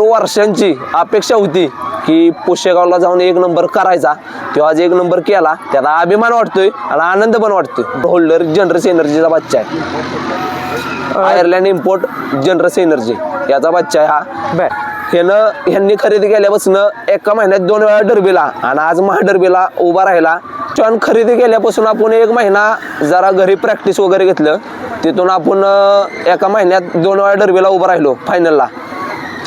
वर्षांची अपेक्षा होती की पुशेगावला जाऊन एक नंबर करायचा. तो आज एक नंबर केला. त्याला अभिमान वाटतोय आणि आनंद पण वाटतोय. होल्डर जनरस एनर्जीचा बच्चा आहे. आयर्लँड इम्पोर्ट जनरस एनर्जी याचा बच्चा आहे हा. बर. ह्यानं ह्यांनी खरेदी केल्यापासून एका महिन्यात दोन वेळा डरबीला आणि आज महाडरबीला उभा राहिला. छान खरेदी केल्यापासून आपण एक महिना जरा घरी प्रॅक्टिस वगैरे घेतलं. तिथून आपण एका महिन्यात दोन वेळा डरबीला उभा राहिलो फायनलला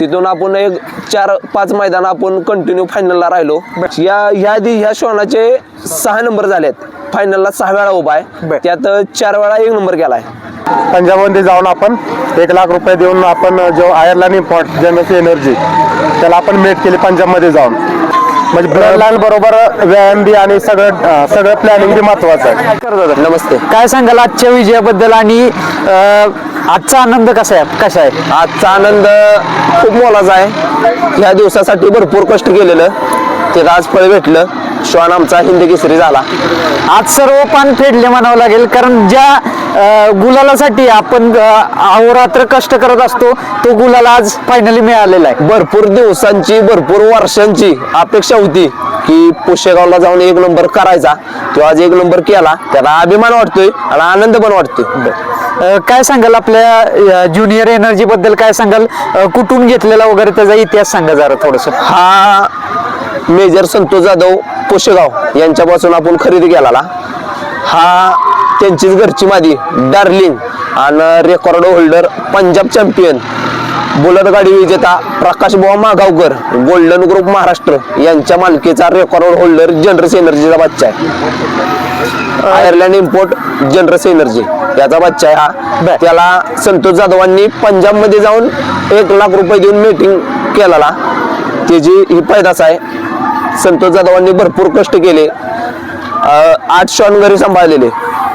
तिथून आपण एक चार पाच मैदान आपण कंटिन्यू फायनलला राहिलो. या ह्या आधी ह्या शोनाचे सहा नंबर झालेत. फायनलला सहा वेळा उभा आहे. त्यात चार वेळा एक नंबर केलाय पंजाबमध्ये जाऊन आपण एक लाख रुपये देऊन आपण जो आयर्लँड इम्पॉर्ट जनरल एनर्जी त्याला आपण मेट केली पंजाबमध्ये जाऊन. म्हणजे ब्लड लाईन बरोबर व्यायाम बी आणि सगळं अं, सगळं प्लॅनिंग बी महत्वाचं आहे. नमस्ते. काय सांगाल आजच्या विजयाबद्दल आणि अं, आजचा आनंद कसा आहे? कसा आहे? आजचा आनंद खूप मोलाचा आहे. ह्या दिवसासाठी भरपूर कष्ट केलेलं. ते आज फळ भेटलं. श्वान आमचा हिंद केसरी झाला. आज सर्व पान फेडले म्हणावं लागेल. कारण ज्या अं, गुलालासाठी आपण अं, अहोरात्र कष्ट करत असतो तो गुलाल आज फायनली मिळालेला आहे. भरपूर दिवसांची भरपूर वर्षांची अपेक्षा होती की पुशेगावला जाऊन एक नंबर करायचा. तो आज एक नंबर केला. त्याला अभिमान वाटतोय आणि आनंद पण वाटतोय. अं, काय सांगाल आपल्या ज्युनियर एनर्जी बद्दल? काय सांगाल? अं, कुठून घेतलेला वगैरे त्याचा इतिहास सांगा जरा थोडस. हा मेजर संतोष जाधव पुशेगाव यांच्यापासून आपण खरेदी केलेला. हा त्यांचीच घरची मादी डार्लिंग आणि record holder Punjab champion bullet गाडी विजेता प्रकाश बुवा मागावकर गोल्डन ग्रुप महाराष्ट्र यांच्या मालकीचा रेकॉर्ड होल्डर जनरस एनर्जीचा बच्चा आहे. आयर्लँड इम्पोर्ट जनरस एनर्जी याचा बच्चा आहे हा. त्याला संतोष जाधवांनी पंजाबमध्ये जाऊन एक लाख रुपये देऊन मीटिंग केलेला. त्याची ही पैदास आहे. संतोष जाधवांनी भरपूर कष्ट केले. आठ शॉन घरी सांभाळलेले.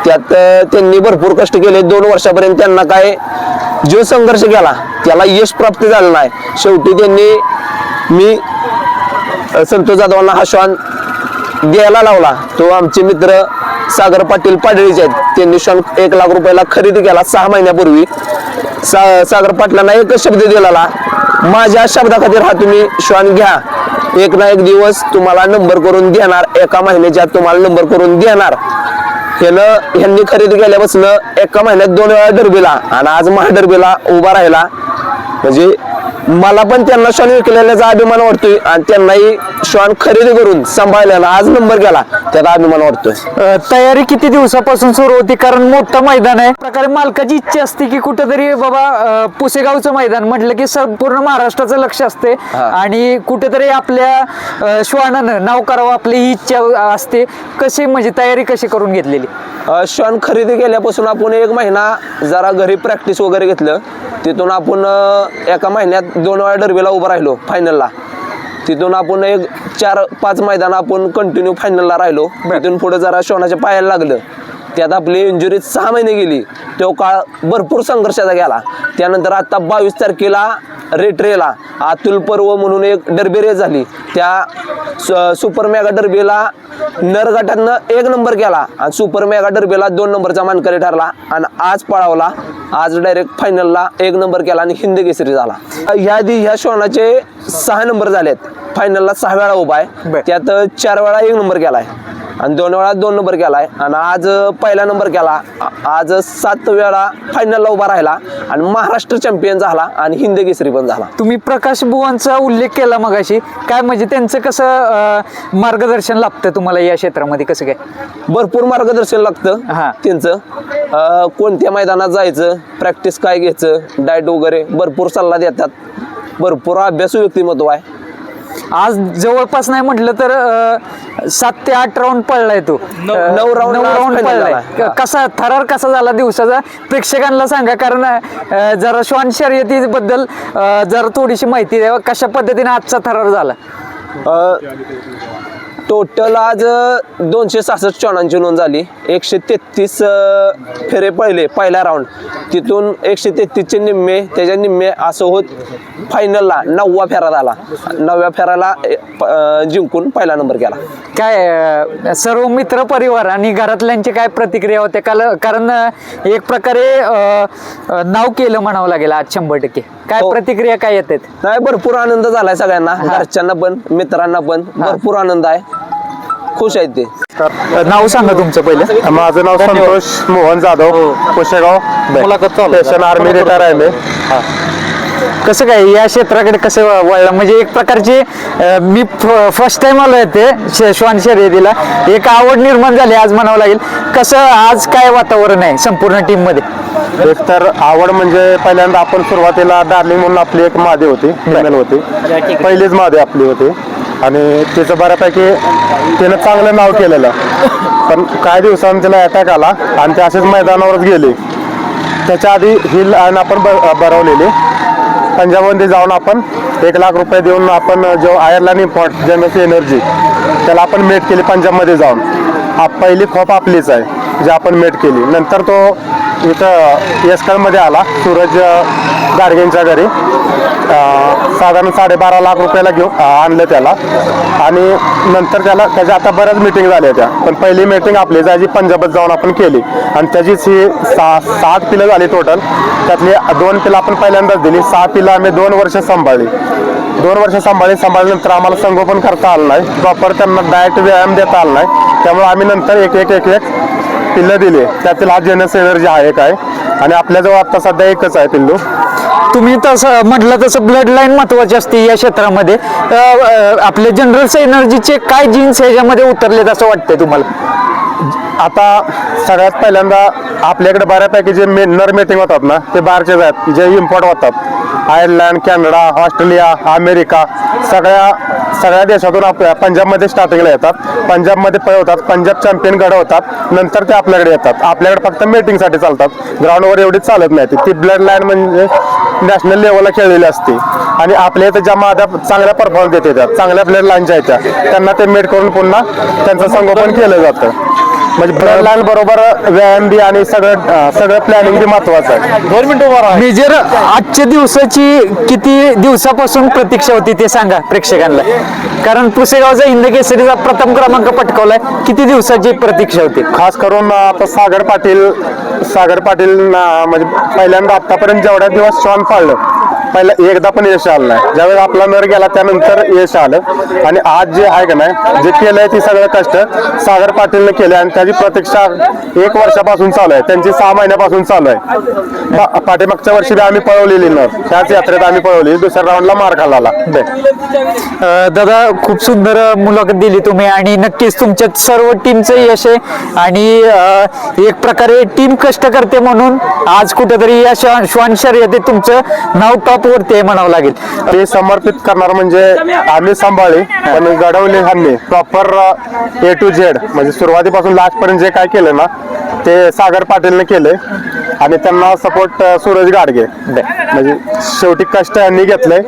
त्यात त्यांनी भरपूर कष्ट केले. दोन वर्षापर्यंत त्यांना काय जो संघर्ष केला त्याला यश प्राप्त झालं नाही. शेवटी त्यांनी मी संतोष जाधवांना हा श्वान द्यायला लावला. तो आमचे मित्र सागर पाटील पाडळीचे आहेत. त्यांनी श्वान एक लाख रुपयाला खरेदी केला सहा महिन्यापूर्वी. सा सागर पाटलांना एकच शब्द दिलेला माझ्या शब्दाखातीर हा तुम्ही श्वान घ्या. एक ना एक दिवस तुम्हाला नंबर करून देणार. एका महिन्याच्या आत तुम्हाला नंबर करून देणार. ह्यानं ह्यांनी खरेदी केल्यापासून एका महिन्यात दोन वेळा डरबीला आणि आज महाडरबीला उभा राहिला. म्हणजे मला पण त्यांना श्वान विकलेल्याचा अभिमान वाटतोय आणि त्यांनाही श्वान खरेदी करून सांभाळल्यानं आज नंबर गेला त्याचा अभिमान वाटतोय. अ, तयारी किती दिवसापासून सुरू होती? कारण मोठं मैदान आहे. प्रकारे मालकाची इच्छा असते की कुठेतरी बाबा अ, पुसेगावचं मैदान म्हटलं की संपूर्ण महाराष्ट्राचं लक्ष असते. आणि कुठेतरी आपल्या अ, श्वानानं नाव करावं आपली ही इच्छा असते. कशी म्हणजे तयारी कशी करून घेतलेली? श्वान खरेदी केल्यापासून आपण एक महिना जरा घरी प्रॅक्टिस वगैरे घेतलं. तिथून आपण एका महिन्यात दोन वेळा डरबीला उभं राहिलो फायनलला तिथून आपण एक चार पाच मैदान आपण कंटिन्यू फायनलला राहिलो. तिथून पुढे जरा श्वानाच्या पायाला लागलं. त्यात आपली इंजुरी सहा महिने गेली. तो काळ भरपूर संघर्षाचा गेला. त्यानंतर आता बावीस तारखेला रेट्रेला अतुल पर्व म्हणून एक डरबी रेस झाली. त्या सुपर मेगा डरबीला नर गटातनं एक नंबर केला आणि सुपर मेगा डरबीला दोन नंबरचा मानकरी ठरला आणि आज पळावला. आज डायरेक्ट फायनलला एक नंबर केला आणि हिंद केसरी झाला. ह्या आधी ह्या शोनाचे सहा नंबर झालेत. फायनलला सहा वेळा उभा आहे. त्यात चार वेळा एक नंबर केलाय. आणि दोन वेळा दोन नंबर केलाय. आणि आज पहिला नंबर केला. आज सात वेळा फायनलला उभा राहिला आणि महाराष्ट्र चॅम्पियन झाला आणि हिंद केसरी पण झाला. तुम्ही प्रकाश बुवांचा उल्लेख केला मगाशी. काय म्हणजे त्यांचं कसं मार्गदर्शन लाभतं तुम्हाला या क्षेत्रामध्ये? कसं काय? भरपूर मार्गदर्शन लागतं हा. त्यांचं. कोणत्या मैदानात जायचं प्रॅक्टिस काय घ्यायचं डाएट वगैरे भरपूर सल्ला देतात. भरपूर अभ्यासू व्यक्तिमत्व आहे. आज जवळपास नाही म्हटलं तर सात ते आठ राऊंड पडलाय तो. नऊ- अ, नऊ राऊंड पडलाय कसा थरार कसा झाला दिवसाचा? प्रेक्षकांना सांगा कारण जरा श्वान शर्यतीबद्दल जरा थोडीशी माहिती द्यावा. कशा पद्धतीने आजचा थरार झाला? टोटल आज दोनशे सहासष्ट चॉनांची नोंद झाली. एकशे तेहतीस फेरे पहिले पहिला राऊंड तिथून एकशे तेहतीसचे निम्मे त्याच्या निम्मे असं होत फायनलला नववा फेरा झाला. नवव्या फेराला जिंकून पहिला नंबर केला. काय सर्व मित्र परिवार आणि घरातल्यांची काय प्रतिक्रिया होत्या काल कारण एक प्रकारे नाव केलं म्हणावं लागेल आज शंभर टक्के. काय हो. प्रतिक्रिया काय येतात? नाही भरपूर आनंद झालाय सगळ्यांना. घरच्यांना पण मित्रांना पण. भरपूर आनंद आहे. खुश आहेत ते. नाव सांगा तुमचं पहिलं. माझं नाव Santosh Mohan Jadhav Pusegaon station army retire आहे. मी कसं काय या क्षेत्राकडे कसं व- वळलं? म्हणजे एक प्रकारची अं, मी फर्स्ट टाइम आलो ते श- श्वान शर्यतीला. एक आवड निर्माण झाली आज म्हणावं लागेल. कसं आज काय वातावरण आहे संपूर्ण टीममध्ये एक तर आवड म्हणजे पहिल्यांदा आपण सुरुवातीला डार्लिंग म्हणून आपली एक मादी होती फिमेल होती. पहिलीच मादी आपली होती. आणि तिचं बऱ्यापैकी तिनं चांगलं नाव केलेलं. पण काही दिवसांनी तिला अटॅक आला आणि ती अशीच मैदानावरच गेली. त्याच्या आधी ही लाईन आपण ब- भरवलेली. पंजाबमध्ये जाऊन आपण एक लाख रुपये देऊन आपण जो आयर्लंड इम्पॉर्ट जनसी एनर्जी त्याला आपण मेट केली पंजाबमध्ये जाऊन. आप पहिली खोप आपलीच आहे जी आपण मेट केली. नंतर तो इथं येसकरमध्ये आला सूरज गाडगेंच्या घरी. साधारण साडेबारा लाख रुपयाला घेऊन आणलं त्याला. आणि नंतर त्याला त्याच्या आता बऱ्याच मिटिंग झाल्या त्या. पण पहिली मीटिंग आपली ज्याची पंजाबात जाऊन आपण केली. आणि त्याचीच ही सहा सात पिलं झाली टोटल त्यातली दोन पिलं आपण पहिल्यांदाच दिली. सहा पिलं आम्ही दोन वर्ष सांभाळली. दोन वर्ष सांभाळली सांभाळल्यानंतर आम्हाला संगोपन करता आलं नाही. प्रॉपर त्यांना डायट व्यायाम देता आला नाही. त्यामुळे आम्ही नंतर एक एक एक एक पिल्लं दिली. त्यातील हा जेनस एनर्जी आहे काय आणि आपल्याजवळ आता सध्या एकच आहे पिल्लू. तुम्ही तसं म्हटलं तसं ब्लड लाईन महत्वाची असते या क्षेत्रामध्ये. आपले जनरल एनर्जीचे काय जीन्स ह्याच्यामध्ये उतरलेत असं वाटतंय तुम्हाला? आता सगळ्यात पहिल्यांदा आपल्याकडे बऱ्यापैकी जे मे नर मीटिंग होतात ना ते बाहेरचेच आहेत जे इम्पोर्ट होतात. आयर्लंड कॅनडा ऑस्ट्रेलिया अमेरिका सगळ्या सगळ्या देशातून आप पंजाबमध्ये स्टार्टिंगला येतात. पंजाबमध्ये पळवतात. पंजाब चॅम्पियन घडवतात नंतर ते आपल्याकडे येतात. आपल्याकडे फक्त मीटिंगसाठी चालतात. ग्राउंडवर एवढी चालत नाही ती. ब्लड लाईन म्हणजे नॅशनल लेवलला खेळलेली असते. आणि आपल्या इथं ज्या माद्या चांगल्या परफॉर्मन्स देत येतात चांगल्या ब्लड लाईनच्या येत्या त्यांना ते मेट करून पुन्हा त्यांचं संगोपन केलं जातं. म्हणजे लाईन बरोबर व्यायाम बी आणि सगळं अं, सगळं प्लॅनिंग बी महत्वाचं आहे. दोन मिनिटं उभा मेजर आजच्या दिवसाची किती दिवसापासून प्रतीक्षा होती ते सांगा प्रेक्षकांना. कारण पुसेगावचा हिंद केसरीचा प्रथम क्रमांक पटकावलाय. किती दिवसाची प्रतीक्षा होती? खास करून अं, आता सागर पाटील सागर पाटील अं, म्हणजे पहिल्यांदा आतापर्यंत जेवढ्या दिवस श्वान पाळलं पहिला एकदा पण यश आलं नाही. ज्यावेळेस आपला नर गेला त्यानंतर यश आलं. आणि आज जे आहे का नाही जे केलंय ते सगळं कष्ट सागर पाटीलने केले आणि त्याची प्रतीक्षा एक वर्षापासून चालू आहे. त्यांची सहा महिन्यापासून चालू आहे. पाठीमागच्या वर्षी आम्ही पळवलेली नर. त्याच यात्रेत आम्ही पळवली दुसऱ्या राऊंडला मार खाल्ला. अं, दादा खूप सुंदर मुलाखत दिली तुम्ही आणि नक्कीच तुमच्या सर्व टीमचं यश आहे. आणि एक प्रकारे टीम कष्ट करते म्हणून आज कुठेतरी या श्वान शर्यतीत तुमचं नाव टॉप वरती आहे म्हणावं लागेल. ते समर्पित करणार म्हणजे आम्ही सांभाळले पण घडवले आम्ही प्रॉपर ए टू झेड म्हणजे सुरुवातीपासून लास्ट पर्यंत जे काय केलं ना ते सागर पाटीलने केले आणि त्यांना सपोर्ट सूरज गाडगे. म्हणजे शेवटी कष्ट यांनी घेतले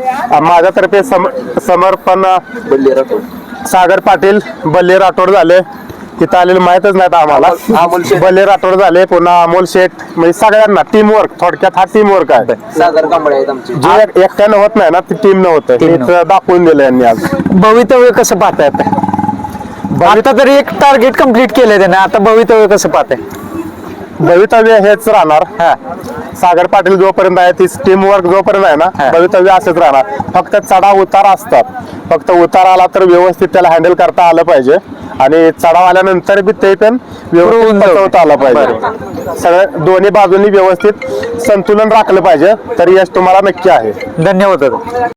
माझ्यातर्फे सम समर्पण सागर पाटील बल्ले राठोड झाले. तिथं आलेले माहीतच नाहीत आम्हाला. बल्ले राठोड झाले पुन्हा अमोल शेठ म्हणजे सगळ्यांना टीम वर्क थोडक्यात हा टीम वर्क आहे. सागर कांबळे आहेत आमचे. जे एक- एकट्यानं होत नाही ना ती टीम न होत. Team न इथं दाखवून दिलं यांनी आज. भवितव्य कसं पाहताय? आता? आता तरी एक टार्गेट कंप्लीट केलंय त्याने. आता भवितव्य कसं पाहताय? भवितव्य हेच राहणार. हा. सागर पाटील जोपर्यंत आहे ती टीम वर्क जोपर्यंत आहे. ना भवितव्य असंच राहणार. फक्त चढाव उतार असतात. फक्त उतार आला तर व्यवस्थित त्याला हँडल करता आलं पाहिजे. आणि चढाव आल्यानंतर बी ते पण व्यवस्थित आलं पाहिजे. सगळं दोन्ही बाजूनी व्यवस्थित संतुलन राखलं पाहिजे तर यश तुम्हाला नक्की आहे. धन्यवाद